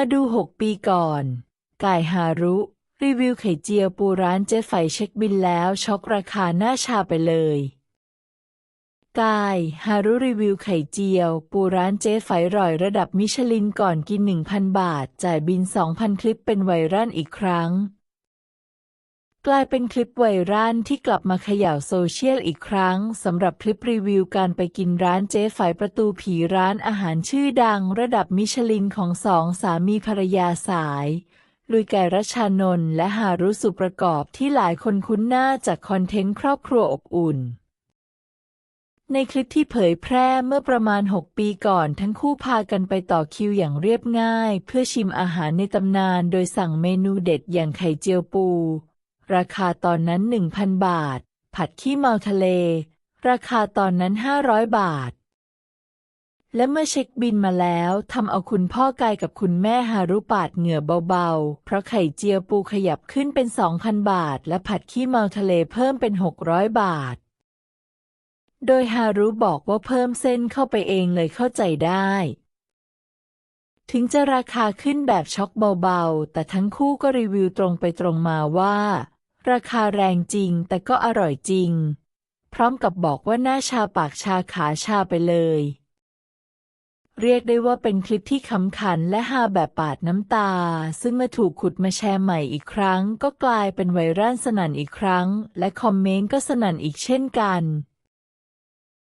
มาดู 6 ปีก่อน กายฮารุ รีวิวไข่เจียวปูร้านเจ๊ไฟเช็คบินแล้วช็อกราคาหน้าชาไปเลย กายฮารุรีวิวไข่เจียว ปูร้านเจ๊ไฟร่อยระดับมิชลินก่อนกิน 1,000 บาท จ่ายบิน 2,000 คลิปเป็นไวรัลอีกครั้ง กลายเป็นคลิปไวรัลที่กลับมาเขย่าโซเชียลอีกครั้งสำหรับคลิปรีวิวการไปกินร้านเจ๊ไฝประตูผีร้านอาหารชื่อดังระดับมิชลินของสองสามีภรรยาสายลุยไก่รัชานนท์และฮารุสุประกอบที่หลายคนคุ้นหน้าจากคอนเทนต์ครอบครัวอบอุ่น ในคลิปที่เผยแพร่เมื่อประมาณ 6 ปีก่อนทั้งคู่พากันไปต่อคิวอย่างเรียบง่าย เพื่อชิมอาหารในตำนานโดยสั่งเมนูเด็ดอย่างไข่เจียวปู ราคาตอนนั้น 1,000 บาท ผัดขี้เมาทะเล ราคาตอนนั้น 500 บาท และเมื่อเช็คบินมาแล้วทำเอาคุณพ่อกายกับคุณแม่ฮารุปาดเหงื่อเบาๆ เพราะไข่เจียวปูขยับขึ้นเป็น 2,000 บาท และผัดขี้เมาทะเลเพิ่มเป็น 600 บาท โดยฮารุบอกว่าเพิ่มเส้นเข้าไปเองเลยเข้าใจได้ถึงจะราคาขึ้นแบบช็อกเบาๆ แต่ทั้งคู่ก็รีวิวตรงไปตรงมาว่า ราคาแรงจริงแต่ก็อร่อยจริง พร้อมกับบอกว่าหน้าชาปากชาขาชาไปเลย เรียกได้ว่าเป็นคลิปที่ขำขันและฮาแบบปาดน้ำตา ซึ่งเมื่อถูกขุดมาแชร์ใหม่อีกครั้ง ก็กลายเป็นไวรัลสนั่นอีกครั้ง และคอมเมนต์ก็สนั่นอีกเช่นกัน